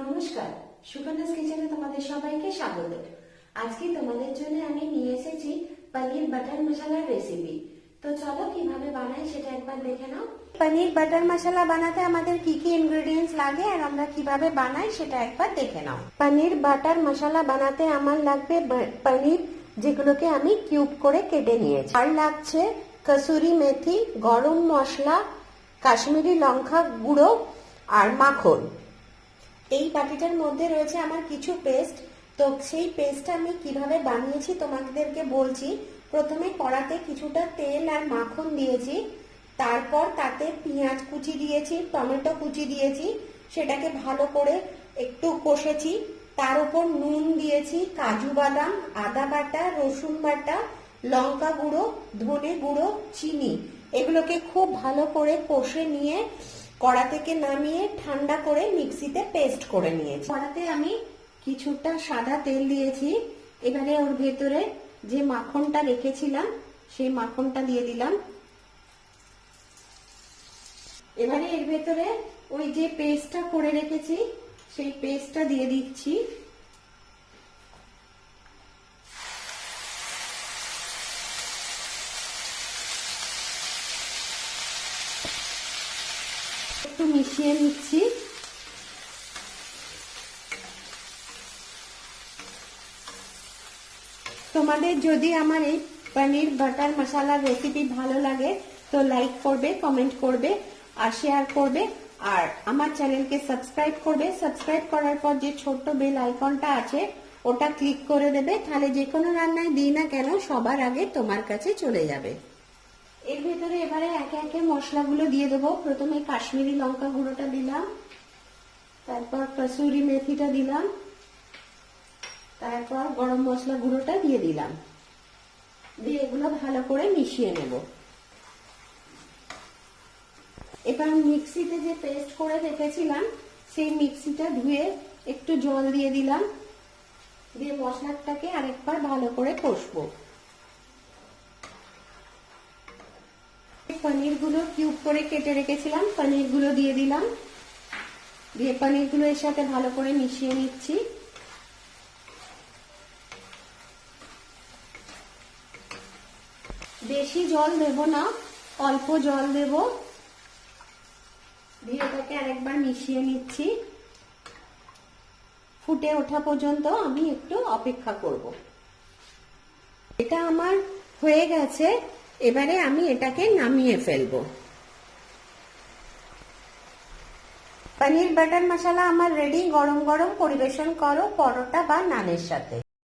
নমস্কার সুকন্যাস কিচেনে তোমাদের সবাইকে স্বাগত। আজকে তোমাদের জন্য আমি নিয়ে এসেছি পনির বাটার মশলার রেসিপি তো চলো কীভাবে বানাই সেটা একবার দেখে নাও। পনির বাটার মশলা বানাতে আমাদের কি কি ইনগ্রেডিয়েন্টস লাগে আর আমরা কীভাবে বানাই সেটা একবার দেখে নাও। পনির বাটার মশলা বানাতে আমার লাগবে পনির যেগুলোকে আমি কিউব করে কেটে নিয়েছি। আর লাগছে কসুরি মেথি গরম মশলা কাশ্মীরি লঙ্কা গুঁড়ো আর মাখন। এই বাটিটার মধ্যে রয়েছে আমার কিছু পেস্ট। তো সেই পেস্টটা আমি কীভাবে বানিয়েছি তোমাদেরকে বলছি। প্রথমে কড়াতে কিছুটা তেল আর মাখন দিয়েছি। তারপর তাতে পেঁয়াজ কুচি দিয়েছি, টমেটো কুচি দিয়েছি, সেটাকে ভালো করে একটু কষেছি। তার উপর নুন দিয়েছি, কাজু বাদাম, আদা বাটা, রসুন বাটা, লঙ্কা গুঁড়ো, ধনে গুঁড়ো, চিনি। এগুলোকে খুব ভালো করে কষে নিয়ে কড়া থেকে নামিয়ে ঠান্ডা করে মিক্সিতে পেস্ট করে নিয়েছি। কড়াতে আমি কিছুটা সাদা তেল দিয়েছি। এবারে ওর ভেতরে যে মাখনটা রেখেছিলাম, সেই মাখনটা দিয়ে দিলাম। এবারে এর ভেতরে ওই যে পেস্টটা করে রেখেছি, সেই পেস্টটা দিয়ে দিচ্ছি। একটু মিশিয়ে নিচ্ছি। তোমাদের যদি আমার এই পনির বাটার মশলার রেসিপি ভালো লাগে, তো লাইক করবে কমেন্ট করবে, আর শেয়ার করবে, আর আমার চ্যানেলকে সাবস্ক্রাইব করবে। সাবস্ক্রাইব করার পর যে ছোট্ট বেল আইকনটা আছে, ওটা ক্লিক করে দেবে। তাহলে যে কোনো রান্নায় দিই না কেন, সবার আগে তোমার কাছে চলে যাবে। এর ভেতরে এবারে একে একে মশলাগুলো দিয়ে দেবো। প্রথমে কাশ্মীরি লঙ্কা গুঁড়োটা দিলাম। তারপর কসুরি মেথিটা দিলাম। তারপর গরম মশলা গুঁড়োটা দিয়ে দিলাম। দিয়ে এগুলো ভালো করে মিশিয়ে নেব। এবার মিক্সিতে যে পেস্ট করে রেখেছিলাম, সেই মিক্সিটা ধুয়ে একটু জল দিয়ে দিলাম। দিয়ে মশলাটাকে আরেকবার ভালো করে কষবো। পনিরগুলো কিউব করে কেটে রেখেছিলাম। পনিরগুলো দিয়ে দিলাম। দিয়ে পনিরগুলো এর সাথে ভালো করে মিশিয়ে নিচ্ছি। বেশি জল দেব না, অল্প জল দেব। দিয়ে এটাকে আরেকবার মিশিয়ে নিচ্ছি। ফুটে ওঠা পর্যন্ত আমি একটু অপেক্ষা করব। এটা আমার হয়ে গেছে। এবারে আমি এটাকে নামিয়ে ফেলব। পনির বাটার মশলা আমার রেডি গরম গরম পরিবেশন করো, পরোটা বা নানের সাথে।